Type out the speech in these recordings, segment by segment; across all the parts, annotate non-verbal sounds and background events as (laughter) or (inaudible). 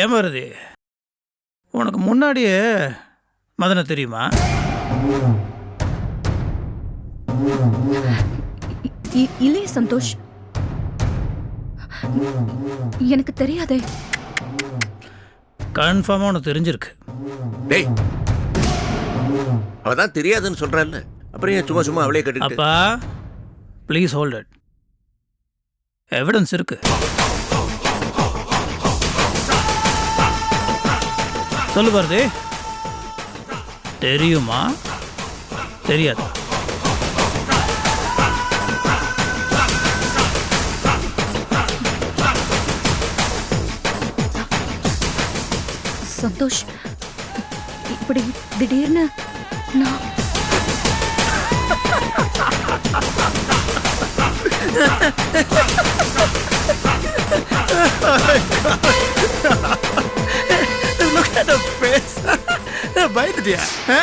ஏமாறுதி. உனக்கு முன்னாடியே மதனை தெரியுமா? இல்லையே சந்தோஷ். எனக்கு தெரியாதே. கன்ஃபார்மாக உனக்கு தெரிஞ்சிருக்கு. டேய் அவ தான் தெரியாதுன்னு சொல்றாள்ல அப்புறம் ஏன் சும்மா சும்மா அவளே கட்டிக்கிட்டு? அப்பா ப்ளீஸ் ஹோல்ட் இட் எவிடன்ஸ் இருக்கு. சொல்லு பாரதி. தெரியுமா? தெரியாது. சந்தோஷ் இப்படி திடீர்னு நான் (laughs) பயந்துட்டியா? ஆ?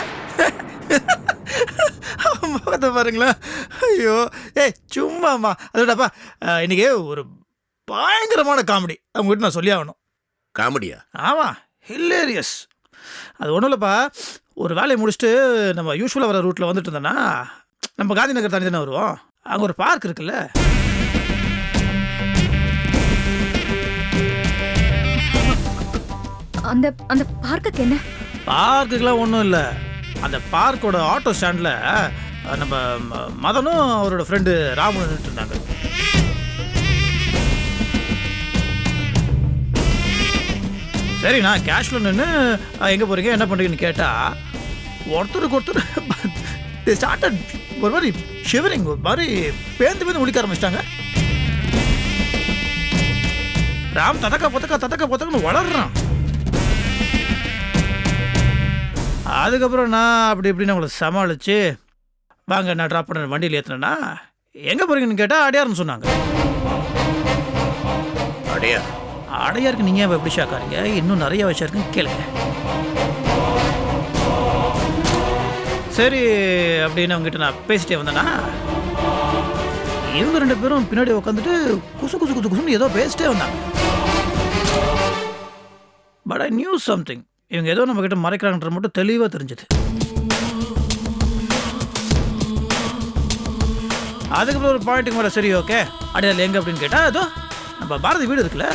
முகத்தை பாருங்களேன் ஐயோ. ஏய் சும்மாம்மா. அதோடப்பா இன்னைக்கு ஒரு பயங்கரமான காமெடி. அவங்ககிட்ட நான் சொல்லி ஆகணும் காமெடியா? ஆமாம் ஹில்லேரியஸ் அது ஒன்றும் இல்லைப்பா. ஒரு வேலையை முடிச்சுட்டு நம்ம யூஸ்வலாக வர ரூட்டில் வந்துட்டு இருந்தோன்னா நம்ம காந்தி நகர் தாண்டி தானே வருவோம். அங்கே ஒரு பார்க் இருக்குல்ல. அந்த அந்த பார்க்குக்கு என்ன? பார்க்குக்கெலாம் ஒன்றும் இல்லை. அந்த பார்க்கோட ஆட்டோ ஸ்டாண்டில் நம்ம ம- மதனும் அவரோட ஃப்ரெண்டு ராமு நின்னுட்டு இருந்தாங்க சரி நான் கேஷில் நின்று எங்கே போகிறீங்க என்ன பண்ணுறீங்கன்னு கேட்டால் ஒருத்தருக்கு ஒருத்தர் (laughs) ஸ்டார்டட் ஒரு மாதிரி ஷிவரிங் ஒரு மாதிரி பேந்து பேந்து முடிக்க ஆரம்பிச்சிட்டாங்க. ராம் ததக்க பொத்தக்க ததக்க பொத்தக்கன்னு வளர்றான். அதுக்கப்புறம் நான் அப்படி இப்படின்னு அவங்கள சமாளித்து வாங்க நான் ட்ராப் பண்ண வண்டியில் ஏற்றினேன்னா எங்கே போகிறீங்கன்னு கேட்டால் அடையார்னு சொன்னாங்க. அடையா அடையாருக்கு நீங்கள் எப்படி ஷாக்காரீங்க இன்னும் நிறைய விஷயம் இருக்குன்னு கேளுங்க. சரி அப்படின்னு அவங்ககிட்ட நான் பேசிட்டே வந்தேன்னா இவங்க ரெண்டு பேரும் பின்னாடி உட்காந்துட்டு குசு குசு குசு குசுன்னு ஏதோ பேசிட்டே வந்தாங்க. பட் ஐ நியூ சம்திங் இவங்க ஏதோ நம்ம கிட்ட மறைக்கிறாங்கன்ற மட்டும் தெளிவாக தெரிஞ்சது. அதுக்கப்புறம் ஒரு பாயிண்ட்டுக்கு மேலே சரி ஓகே அடையாளம் எங்கே அப்படின்னு கேட்டால் ஏதோ நம்ம பாரதி வீடு இருக்குல்ல.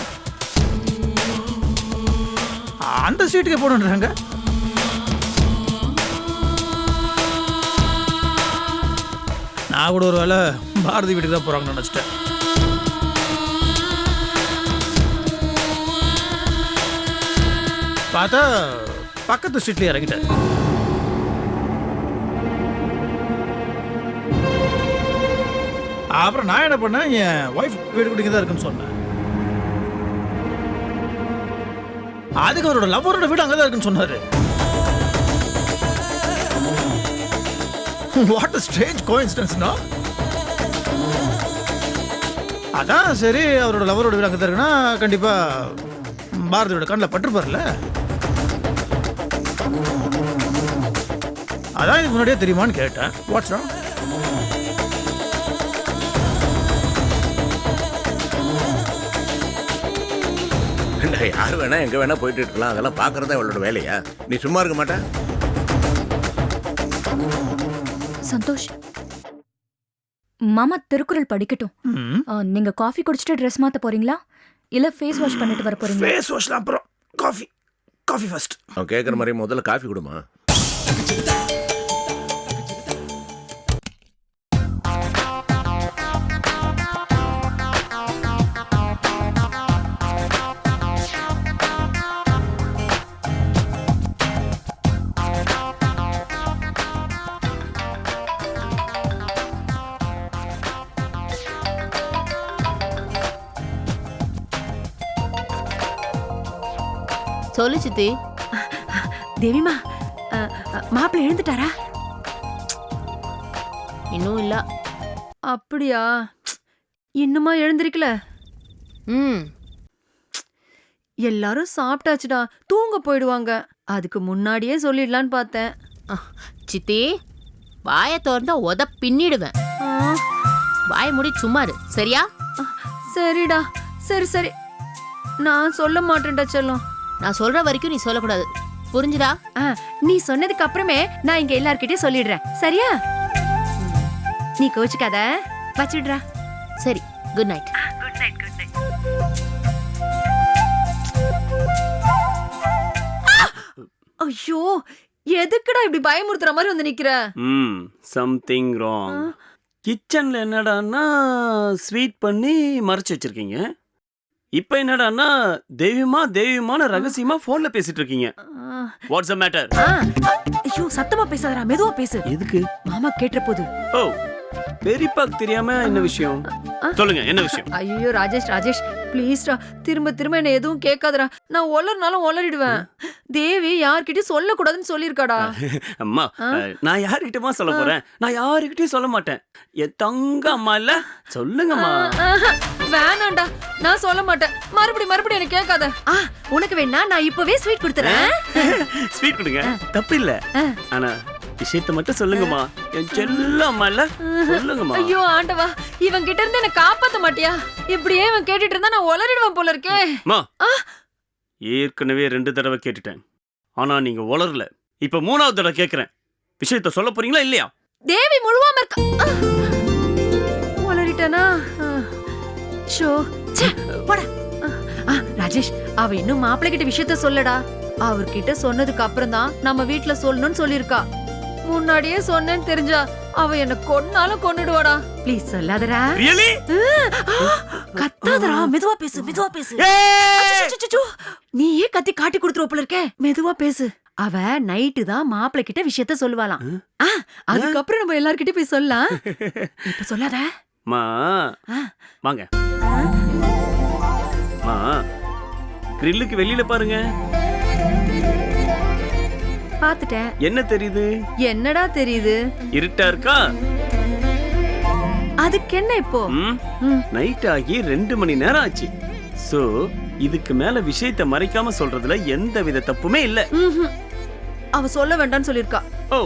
அந்த சீட்டுக்கே போகணுன்றாங்க நான் கூட ஒரு வேளை பாரதி வீட்டுக்கு தான் போகிறாங்கன்னு நினச்சிட்டேன். பார்த்தா பக்கத்து ஸ்ட்ரீட்லேயே இறங்கிட்டேன். அப்புறம் நான் என்ன பண்ணேன்? என் ஒய்ஃப் வீடு குடிக்க தான் இருக்குன்னு சொன்னேன். அதுக்கு அவரோட லவ்வரோட வீடு அங்கே தான் இருக்குன்னு சொன்னாரு. வாட் ஸ்ட்ரேஞ்ச் கோயின்சிடன்ஸ்னா அதான் சரி அவரோட லவரோட வீடு அங்கே தான் இருக்குன்னா கண்டிப்பாக பாரதியோட கண்ணில் பட்டுருப்பார்ல அதான் இதுக்கு முன்னாடியே தெரியுமான்னு கேட்டேன். வாட்ஸ் ராங் யார் வேணா எங்க வேணா போயிட்டு இருக்கலாம். அதெல்லாம் பாக்குறதா அவளோட வேலையா? நீ சும்மா இருக்க மாட்டே? சந்தோஷ் மாமா திருக்குறள் படிக்கட்டும். நீங்க காஃபி குடிச்சிட்டு ட்ரெஸ் மாத்த போறீங்களா? இல்ல ஃபேஸ் வாஷ் பண்ணிட்டு வர போறீங்களா? ஃபேஸ் வாஷ்லாம் அப்புறம் காஃபி காஃபி ஃபர்ஸ்ட் அவன் கேட்குற மாதிரி முதல்ல காஃபி கொடுமா? சொல்லு சித்தி தேவிமா மாப்பிள்ளை எழுந்துட்டாரா? இன்னும் இல்ல. அப்படியா? இன்னுமா எழுந்திருக்கல? ம். எல்லாரும் சாப்பிட்டாச்சுடா. தூங்க போயிடுவாங்க. அதுக்கு முன்னாடியே சொல்லிடலான்னு பார்த்தேன். சித்தி வாயை திறந்தா உத பின்னிடுவேன். வாயை மூடி சும்மா இரு. சரியா? சரிடா. சரி சரி. நான் சொல்ல மாட்டேன்டா செல்லம். நான் சொல்ற வரைக்கும் நீ சொல்லக்கூடாது. புரிஞ்சுதா? ஆ, நீ சொன்னதுக்கு அப்புறமே நான் இங்க எல்லார்கிட்டயும் சொல்லிடுறேன். சரியா? நீ கோச்சுக்காத. வச்சிடுறா. சரி good night good night good night ஐயோ எதுக்குடா இப்படி பயமுறுத்துற மாதிரி வந்து நிக்கிற? ம் சம்திங் ராங் கிச்சன்ல என்னடான்னா ஸ்வீட் பண்ணி மறைச்சு வச்சிருக்கீங்க. இப்போ என்னடான்னா தெய்வமா தெய்வமான ரகசியமா ஃபோன்ல பேசிட்டு இருக்கீங்க. வாட்ஸ் அ மேட்டர் ஐயோ சத்தமா பேசாதடா மெதுவா பேசு. எதுக்கு? மாமா கேட்டுற போது ஓ. பெரியப்பாக்கு தெரியாம என்ன விஷயம்? சொல்லுங்க என்ன விஷயம்? ஐயோ ராஜேஷ் ராஜேஷ் ப்ளீஸ்டா திரும்ப திரும்ப என்ன எதுவும் கேட்காதடா. நான் ஒல்லறனாலும் ஒல்லறிடுவேன் தேவி யார்கிட்டயும் சொல்லக்கூடாதுன்னு சொல்லியிருக்காடா. அம்மா நான் யாருக்கிட்டமா சொல்ல போறேன்? நான் யாருக்கிட்டயும் சொல்ல மாட்டேன். என் தங்க அம்மா இல்ல? சொல்லுங்கம்மா. ஆஹா, வேணாம்டா. நான் சொல்ல மாட்டேன். மறுபடி மறுபடி எனக்கு கேட்காத. ஆ உனக்கு வேணா நான் இப்பவே ஸ்வீட் கொடுத்துறேன். ஸ்வீட் (laughs) கொடுங்க. தப்பு இல்ல. ஆனா விஷயத்த மட்டும் சொல்லுங்கம்மா. என் செல்ல அம்மா இல்ல சொல்லுங்கம்மா. ஐயோ ஆண்டவா இவன் கிட்ட இருந்து என்ன காப்பாத்த மாட்டியா? இப்படியே இவன் கேட்டுட்டு இருந்தா நான் உளறிடுவேன் போல இருக்கே. அம்மா ஏற்கனவே ரெண்டு தடவை கேட்டுட்டேன். ஆனா நீங்க உளரல இப்ப மூணாவது தடவை கேக்குறேன். விஷயத்த சொல்ல போறீங்களா இல்லையா? தேவி முழுவாம இருக்கா. உளறிட்டனா. ஷோ ச்சே, போடா. ராஜேஷ் அவ இன்னும் மாப்பிள்ளை கிட்ட விஷயத்த சொல்லடா. அவர்கிட்ட சொன்னதுக்கு அப்புறம் தான் நம்ம வீட்ல சொல்லணும்னு சொல்லிருக்கா முன்னாடியே சொன்னேன்னு தெரிஞ்சா அவ என்ன கொன்னாலும் கொன்னுடுவாடா. ப்ளீஸ் சொல்லாதடா. ரியலி கத்தாதடா. மெதுவா பேசு மெதுவா பேசு. நீயே கத்தி காட்டி கொடுத்துருவ போல இருக்கே. மெதுவா பேசு. அவ நைட்டு தான் மாப்பிள்ளை கிட்ட விஷயத்த சொல்லுவாளாம். அதுக்கப்புறம் நம்ம எல்லார்கிட்டயும் போய் சொல்லலாம். (laughs) இப்ப சொல்லாத. மா. வாங்க. மா கிரில்லுக்கு வெளியில பாருங்க. பாத்துட்டேன் என்ன தெரியுது? என்னடா தெரியுது? இருட்டா இருக்கா? அதுக்கு என்ன இப்போ. நைட் ஆகி ரெண்டு மணி நேரம் ஆச்சு. சோ இதுக்கு மேல விஷயத்த மறைக்காம சொல்றதுல எந்த வித தப்புமே இல்ல. அவ சொல்ல வேண்டாம்னு சொல்லிருக்கா ஓ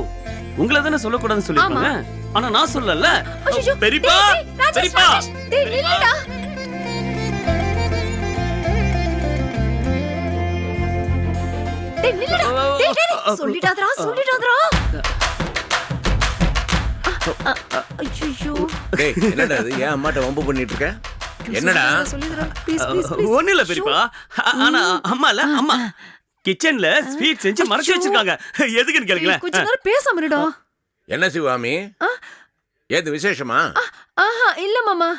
உங்களை தானே சொல்லக்கூடாதுன்னு சொல்லிருக்காங்க ஆனா நான் சொல்லல. பெரியப்பா பெரியப்பா. டேய், நில்லுடா. சொல்லிடாதடா, சொல்லிடாதடா. டேய் என்னடா இது? ஏன் அம்மாட்ட வம்பு பண்ணிட்டு இருக்க என்னடா. ஒண்ணு இல்ல பெரியப்பா. ஆ- ஆனா அம்மா இல்ல அம்மா. கிச்சன்ல ஸ்வீட் செஞ்சு மறைச்சு வச்சிருக்காங்க. எதுக்குன்னு டேய், கேளுங்களேன். கொஞ்ச நேரம் பேசாம இருடா. என்ன சிவாமி? ஏது விசேஷமா? ஆஹா இல்ல மாமா.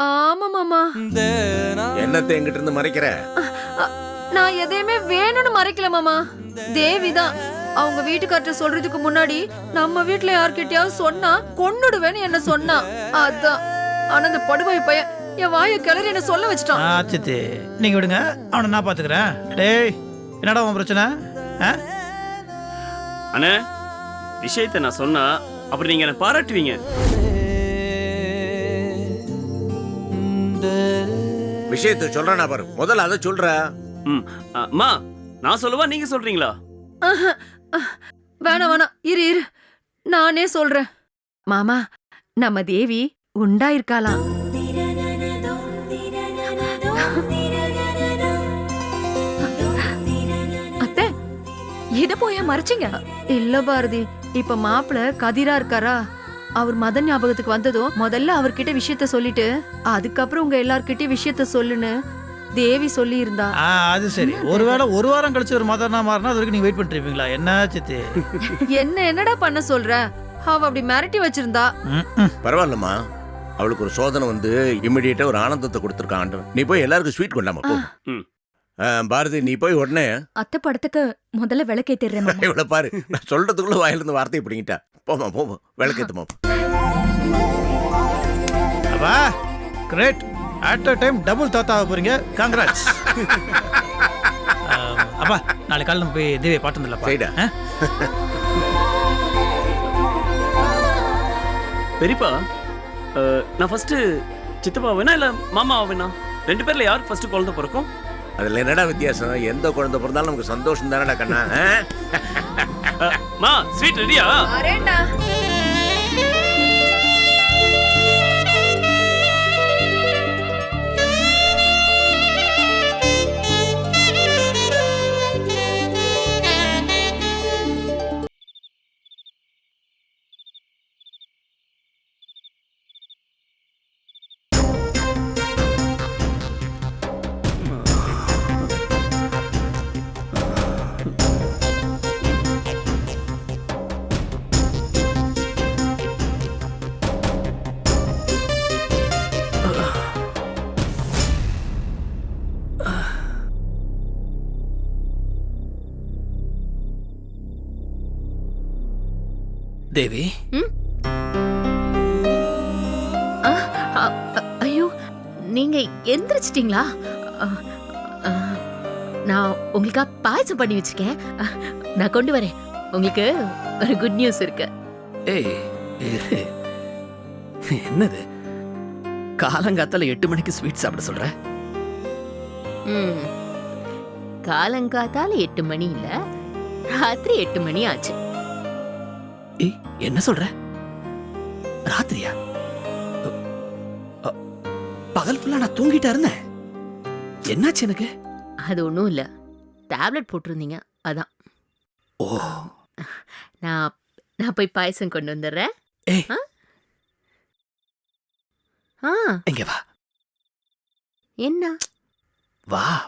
ஆமா மாமா. என்னத்தை எங்கிட்ட இருந்து மறைக்கிற நான் எதையுமே வேணும்னு மறைக்கல மாமா. தேவிதான் அவங்க வீட்டுக்கார்ட்ட சொல்றதுக்கு முன்னாடி நம்ம வீட்ல யார்கிட்டயாவது சொன்னா கொன்னுடுவேன்னு என்ன சொன்னா. அதான். ஆனா அந்த படுவாய் பையன் என் வாயை கிளறி என்ன சொல்ல வச்சுட்டான். ஆ சித்தி நீங்கள் விடுங்க. அவனை நான் பார்த்துக்கிறேன் டேய் என்னடா உன் பிரச்சனை? ஆ? அண்ணே விஷயத்த நான் சொன்னா அப்புறம் நீங்க என்ன பாராட்டுவீங்க. விஷயத்தை சொல்றேனா பாரு. முதல்ல அதை சொல்ற ம். அம்மா நான் சொல்லவா நீங்க சொல்றீங்களா? வேணாம் வேணாம். இரு இரு. நானே சொல்றேன். மாமா நம்ம தேவி உண்டா இருக்காளாம் அத்தை இதை போய் மறைச்சிங்க? இல்ல பாரதி இப்ப மாப்பிள கதிரா இருக்காரா? அவர் மத ஞாபகத்துக்கு வந்ததும் முதல்ல அவர்கிட்ட விஷயத்த சொல்லிட்டு அதுக்கப்புறம் உங்க எல்லார்கிட்டயும் விஷயத்த சொல்லுன்னு தேவி சொல்லி இருந்தா ஆ அது சரி. ஒருவேளை ஒரு வாரம் கழிச்சு ஒரு மதனா மாறினா அது வரைக்கும் நீங்கள் வெயிட் பண்ணிட்டு இருப்பீங்களா என்ன சித்தி? என்ன என்னடா பண்ண சொல்ற? அவ அப்படி மிரட்டி வச்சிருந்தா. ம், ம். பரவாயில்லம்மா. அவளுக்கு ஒரு சோதனை வந்து இமிடியேட்டா ஒரு ஆனந்தத்தை கொடுத்துருக்கான் நீ போய் எல்லாருக்கும் ஸ்வீட் கொண்டாம போ. ம். ஆ, பாரதி நீ போய் உடனே அத்தை படத்துக்கு முதல்ல விளக்கேத்திடுறேன் (laughs) இவ்வளவு பாரு. நான் சொல்றதுக்குள்ள வாயிலிருந்து வார்த்தை பிடிங்கிட்டா. போமா போமா விளக்கேத்துமா அப்பா great at a time double தாத்தாவை போறீங்க. காங்கிராட்ஸ் அப்பா நாளைக்கு காலையில் நம்ம போய் தேவியை சரிடா. ஆ? பெரியப்பா நான் ஃபர்ஸ்ட் சித்தப்பா வேணா இல்ல மாமா வேணா ரெண்டு பேர்ல யாருக்கு ஃபர்ஸ்ட் குழந்தை பிறக்கும்? அதுல என்னடா வித்தியாசம்? எந்த குழந்தை பிறந்தாலும் நமக்கு சந்தோஷம் தானடா கண்ணா மா ஸ்வீட் ரெடியா தேவி. ஐயோ நீங்க எந்திரிச்சிட்டீங்களா? நான் உங்களுக்கா பாயசம் பண்ணி வச்சிருக்கேன். நான் கொண்டு வரேன். உங்களுக்கு ஒரு குட் நியூஸ் இருக்கு. ஏய். என்னது? காலங்காத்தால எட்டு மணிக்கு ஸ்வீட் சாப்பிட சொல்ற? காலங்காத்தால எட்டு மணி இல்ல ராத்திரி எட்டு மணி ஆச்சு. ஏய் என்ன சொல்ற? ராத்திரியா? பகல் ஃபுல்லா நான் தூங்கிட்டா இருந்தேன் என்னாச்சு எனக்கு? அது ஒன்றும் இல்லை. டேப்லெட் போட்டிருந்தீங்க அதான். ஓ. நான் நான் போய் பாயசம் கொண்டு வந்துடுறேன். ஏய். ஆ? ஆ. இங்க வா? என்ன? வா.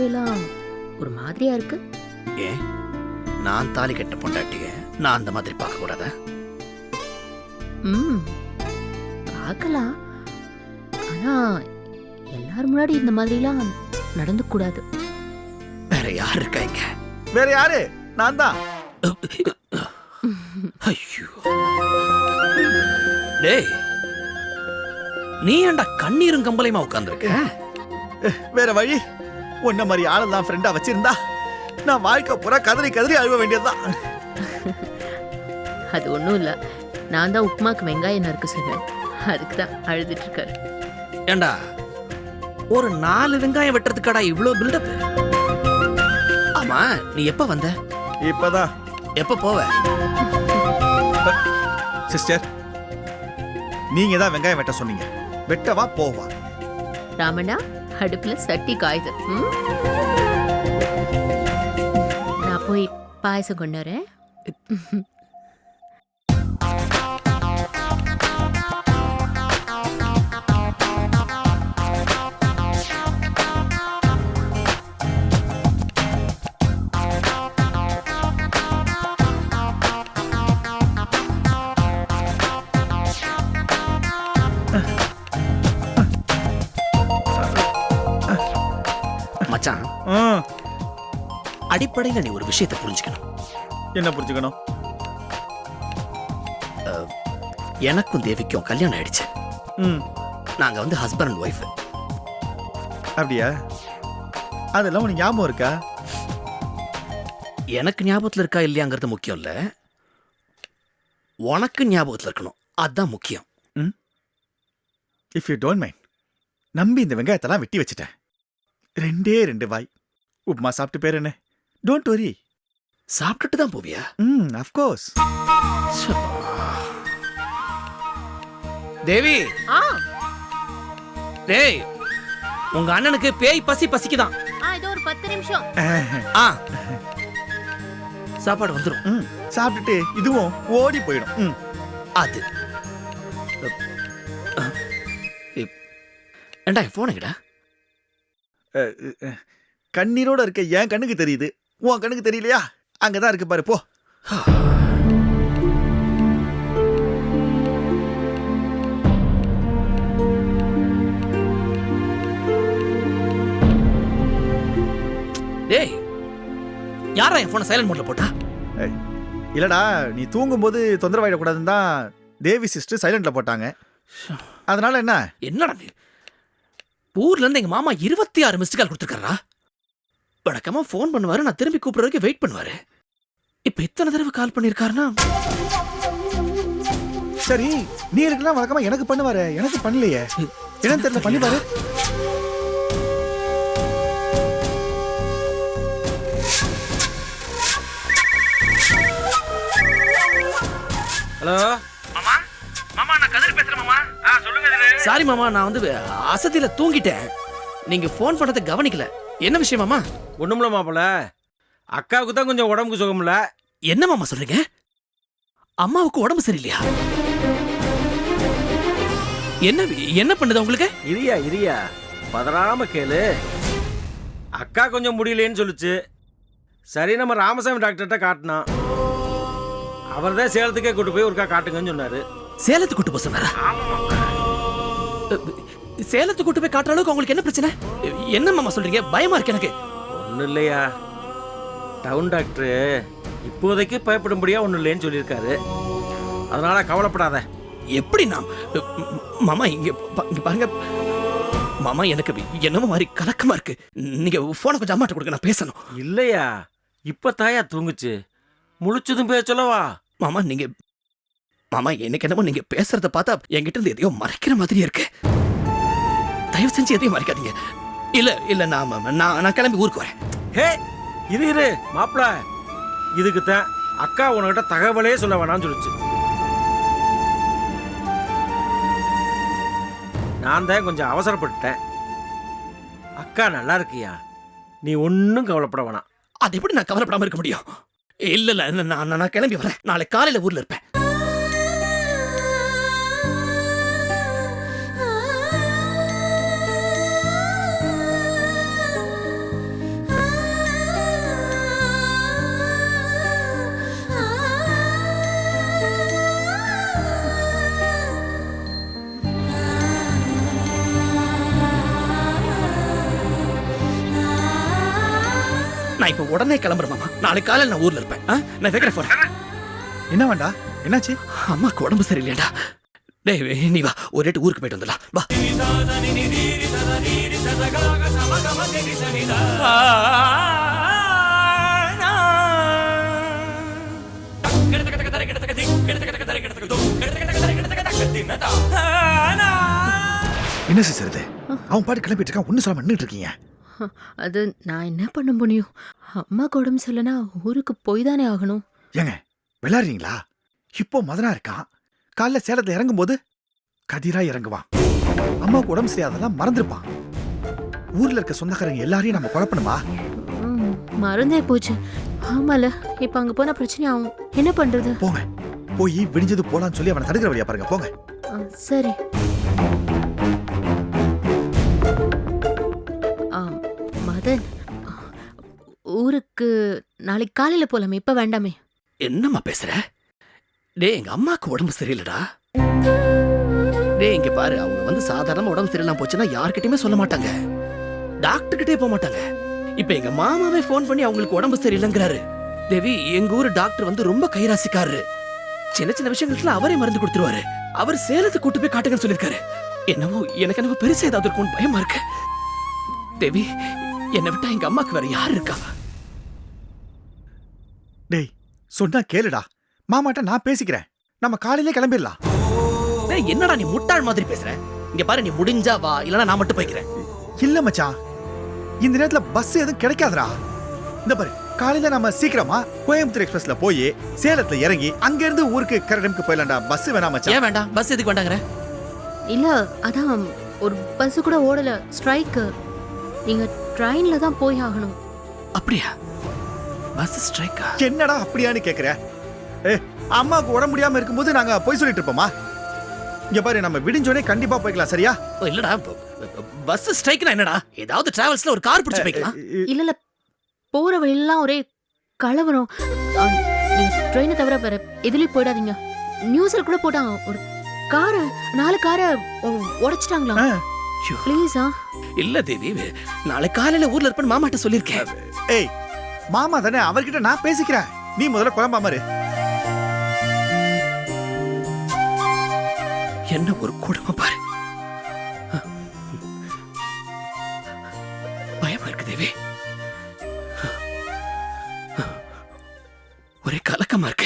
பார்வையெல்லாம் ஒரு மாதிரியா இருக்கு. ஏன்? நான் தாலி கட்ட பொண்டாட்டிய நான் அந்த மாதிரி பார்க்க கூடாதா? ம். பார்க்கலாம். ஆனா எல்லாரும் முன்னாடி இந்த மாதிரிலாம் நடந்து கூடாது. வேற யார் இருக்கா இங்க? வேற யாரு? நான் தான். ஐயோ. டேய் நீ ஏன்டா கண்ணீரும் கம்பளையுமா உட்கார்ந்திருக்க? வேற வழி? உன்ன மாதிரி ஆளெல்லாம் ஃப்ரெண்டா வச்சிருந்தா நான் வாழ்க்கை பூரா கதறி கதறி அழுவ வேண்டியதுதான். அது ஒன்றும் இல்லை. நான் தான் உப்புமாக்கு வெங்காயம் நறுக்க சொன்னேன். அதுக்கு தான் அழுதுட்டு இருக்காரு. ஏண்டா ஒரு நாலு வெங்காயம் வெட்டுறதுக்காடா இவ்ளோ பில்டப் ஆமா நீ எப்ப வந்த? இப்பதான். எப்ப போவ? சிஸ்டர் நீங்க தான் வெங்காயம் வெட்ட சொன்னீங்க. வெட்டவா போவா? ராமண்ணா அடுப்பில் சட்டி காயுது. நான் போய் பாயசம் கொண்டு வரேன். அடிப்படையில நீ ஒரு விஷயத்தை புரிஞ்சுக்கணும். என்ன புரிஞ்சுக்கணும்? எனக்கும் தேவிக்கும் கல்யாணம் ஆயிடுச்சு. ம். நாங்க வந்து ஹஸ்பண்ட் அண்ட் ஒய்ஃப் அப்படியா? அதெல்லாம் உனக்கு ஞாபகம் இருக்கா? எனக்கு ஞாபகத்துல இருக்கா இல்லையாங்கிறது முக்கியம் இல்ல. உனக்கு ஞாபகத்துல இருக்கணும். அதான் முக்கியம். இஃப் யூ டோன்ட் மைண்ட் நம்பி இந்த வெங்காயத்தெல்லாம் வெட்டி வச்சுட்டேன். ரெண்டே ரெண்டு வாய். உப்புமா சாப்பிட்டு பேர் என்ன? டோன்ட் வரி சாப்பிட்டுட்டு தான் போவியா? ம் அஃப்கோர்ஸ் தேவி. ஆ. டேய் உங்க அண்ணனுக்கு பேய் பசி பசிக்குதான். ஆ இதோ ஒரு பத்து நிமிஷம். ஆ. சாப்பாடு வந்துரும். ம் சாப்பிட்டுட்டு இதுவும் ஓடி போயிடும். ம். அது. ஏண்டா போன் எங்கடா? அஹ், அஹ், கண்ணீரோட இருக்க என் கண்ணுக்கு தெரியுது. உன் கண்ணுக்கு தெரியலையா? அங்கதான் இருக்கு பாரு போ. டேய் யாரா என் போனை சைலண்ட் மோட்ல போட்டா? இல்லடா நீ தூங்கும்போது தொந்தரவாயிடக்கூடாதுன்னு தான் தேவி சிஸ்டர் சைலண்ட்ல போட்டாங்க. அதனால என்ன? என்னடா நீ ஊர்ல இருந்து எங்க மாமா இருபத்தி ஆறு மிஸ்டு கால் கொடுத்துருக்காரா வழக்கமா ஃபோன் பண்ணுவாரு நான் திரும்பி கூப்பிடுற வரைக்கும் வெயிட் பண்ணுவாரு. இப்ப இத்தனை தடவை கால் பண்ணிருக்காருன்னா? சரி நீ இருக்கலாம் வழக்கமா எனக்கு பண்ணுவாரு? எனக்கு பண்ணலையே. என்னன்னு தெரியல பண்ணி பாரு ஹலோ? மாமா? மாமா நான் கதிர் பேசுறேன் மாமா. சொல்லுங்க சாரி மாமா நான் வந்து அசதியில தூங்கிட்டேன். நீங்க ஃபோன் பண்ணதை கவனிக்கல. என்ன விஷயம் மாமா? ஒண்ணுமில்ல மாப்பிள. அக்காவுக்கு தான் கொஞ்சம் உடம்புக்கு சுகமில்ல. என்ன மாமா சொல்றீங்க? அம்மாவுக்கு உடம்பு சரியில்லையா? என்ன என்ன பண்ணுது உங்களுக்கு? இரியா இரியா. பதறாம கேளு. அக்கா கொஞ்சம் முடியலேன்னு சொல்லுச்சு. சரி நம்ம ராமசாமி டாக்டர்கிட்ட காட்டினான். அவர் தான் சேலத்துக்கே கூட்டு போய் ஒருக்கா காட்டுங்கன்னு சொன்னாரு. சேலத்துக்கு கூட்டு போக சொன்னாரா? சேலத்துக்கு கூட்டு போய் காட்டுற அளவுக்கு உங்களுக்கு என்ன பிரச்சனை? என்ன மாமா சொல்றீங்க? பயமா இருக்கு எனக்கு. ஒன்றும் இல்லையா? டவுன் டாக்டரு இப்போதைக்கு பயப்படும்படியா ஒன்றும் இல்லைன்னு சொல்லியிருக்காரு. அதனால கவலைப்படாத. எப்படி நாம்? மாமா இங்க இங்க பாருங்க. மாமா எனக்கு என்னமோ மாதிரி கலக்கமா இருக்கு. நீங்க போனை கொஞ்சம் அம்மாட்ட கொடுங்க நான் பேசணும். இல்லையா? இப்ப தாயா தூங்குச்சு. முழிச்சதும் பேச சொல்லவா? மாமா நீங்க மாமா எனக்கு என்னமோ நீங்க பேசுறத பார்த்தா என்கிட்ட இருந்து எதையோ மறைக்கிற மாதிரி இருக்கு. தயவு செஞ்சு எதையும் மறைக்காதீங்க. இல்ல இல்ல நான் நான் நான் கிளம்பி ஊருக்கு வரேன். ஹே இரு இரு மாப்பிள. இதுக்கு தான் அக்கா உனக்கிட்ட தகவலே சொல்ல வேணாம்னு சொல்லுச்சு. நான் தான் கொஞ்சம் அவசரப்பட்டுட்டேன். அக்கா நல்லா இருக்கியா? நீ ஒன்றும் கவலைப்பட வேணாம். அது எப்படி நான் கவலைப்படாம இருக்க முடியும்? இல்ல இல்ல நான் நான் கிளம்பி வரேன். நாளை காலையில ஊர்ல இருப்பேன். நான் இப்ப உடனே கிளம்புறேன் மாமா. நாளை காலையில நான் ஊர்ல இருப்பேன்? நான் வைக்கிறேன் போறேன். என்ன வேண்டா? என்னாச்சு? அம்மாக்கு உடம்பு சரியில்லையாடா. டேய் நீ வா. ஒரு ரேட்டு ஊருக்கு போயிட்டு வந்துடலாம். வா. என்ன சிஸ்டர் இது? அவன் பாட்டு கிளம்பிட்டு இருக்கான். ஒன்றும் சொல்லாம நின்றுட்டு இருக்கீங்க. அது நான் என்ன பண்ண முடியும்? அம்மாக்கு உடம்பு சரியில்லைன்னா ஊருக்கு போய் தானே ஆகணும். ஏங்க விளையாடுறீங்களா? இப்போ மதனா இருக்கான் காலைல சேலத்துல இறங்கும்போது கதிரா இறங்குவான். அம்மாவுக்கு உடம்பு சரியாதெல்லாம் மறந்துருப்பான். ஊர்ல இருக்க சொந்தக்காரங்க எல்லாரையும் நம்ம குழப்பணுமா மறந்தே போச்சு. ஆமால இப்ப அங்க போன பிரச்சனை ஆகும். என்ன பண்றது? போங்க. போய் விடிஞ்சது போலான்னு சொல்லி அவனை தடுக்கிற வழியா பாருங்க போங்க. சரி. மதன் ஊருக்கு நாளைக்கு காலையில போலாமே இப்ப வேண்டாமே. என்னம்மா பேசுற? டேய் எங்க அம்மாக்கு உடம்பு சரியில்லடா. டேய் இங்க பாரு அவங்க வந்து சாதாரணமா உடம்பு சரியில்லாம போச்சுன்னா யார்கிட்டயுமே சொல்ல மாட்டாங்க. டாக்டர் கிட்டே போக மாட்டாங்க. இப்ப எங்க மாமாவே ஃபோன் பண்ணி அவங்களுக்கு உடம்பு சரியில்லைங்கிறாரு. தேவி எங்க ஊர் டாக்டர் வந்து ரொம்ப கைராசிக்காரரு. சின்ன சின்ன விஷயங்களுக்குலாம் அவரே மருந்து கொடுத்துருவாரு. அவர் சேலத்தை கூட்டு போய் காட்டுங்கன்னு சொல்லியிருக்காரு. என்னவோ எனக்கு என்னவோ பெருசா ஏதாவது இருக்கும்னு பயமா இருக்கு. தேவி என்னை விட்டா எங்க அம்மாக்கு வேற யார் இருக்கா? டேய் சொன்னா கேளுடா. மாமாட்ட நான் பேசிக்கிறேன். நம்ம காலையிலே கிளம்பிடலாம். டேய், என்னடா நீ முட்டாள் மாதிரி பேசுற? இங்க பாரு நீ முடிஞ்சா வா இல்லனா நான் மட்டும் போய்க்கிறேன். இல்ல மச்சான். இந்த நேரத்துல பஸ் எதுவும் கிடைக்காதுடா. இந்த பாரு காலையில நம்ம சீக்கிரமா கோயம்புத்தூர் எக்ஸ்பிரஸ்ல போய் சேலத்துல இறங்கி அங்க இருந்து ஊருக்கு கரடம்க்கு போயிடலாம்டா. பஸ் வேணாம் மச்சான். ஏன் வேண்டாம்? பஸ் எதுக்கு வேண்டாங்கற? இல்ல அதான் ஒரு பஸ் கூட ஓடல. ஸ்ட்ரைக்கு நீங்க ட்ரெயின்ல தான் போய் ஆகணும். அப்படியா? பஸ் ஸ்ட்ரைக்கா என்னடா அப்படியான்னு கேக்குற? ஏ அம்மாவுக்கு உடம்பு முடியாம இருக்கும்போது நாங்க போய் சொல்லிட்டு இருப்போமா? இங்க பாரு நம்ம விடிஞ்சோடனே கண்டிப்பா போய்க்கலாம் சரியா? ஓ, இல்லடா. பஸ் ஸ்ட்ரைக்னா என்னடா? ஏதாவது டிராவல்ஸ்ல ஒரு கார் பிடிச்சு போய்க்கலாம். இல்ல இல்ல. போற வழியெல்லாம் ஒரே கலவரம். நீங்க ட்ரெயினை தவிர வேற எதுலயும் போயிடாதீங்க. நியூஸ்ல கூட போட்டாங்க. ஒரு காரை நாலு காரை உடைச்சிட்டாங்களா ஆ. ப்ளீஸா இல்ல தேவி நாளை காலையில ஊர்ல இருப்பேன் மாமாட்ட சொல்லிருக்கேன் ஏய் மாமா தானே அவர்கிட்ட நான் பேசிக்கிறேன். நீ முதல்ல குழம்பாம இரு என்ன ஒரு கொடுமை பாரு. பயமா இருக்கு தேவி. ஒரே கலக்கமா இருக்கு.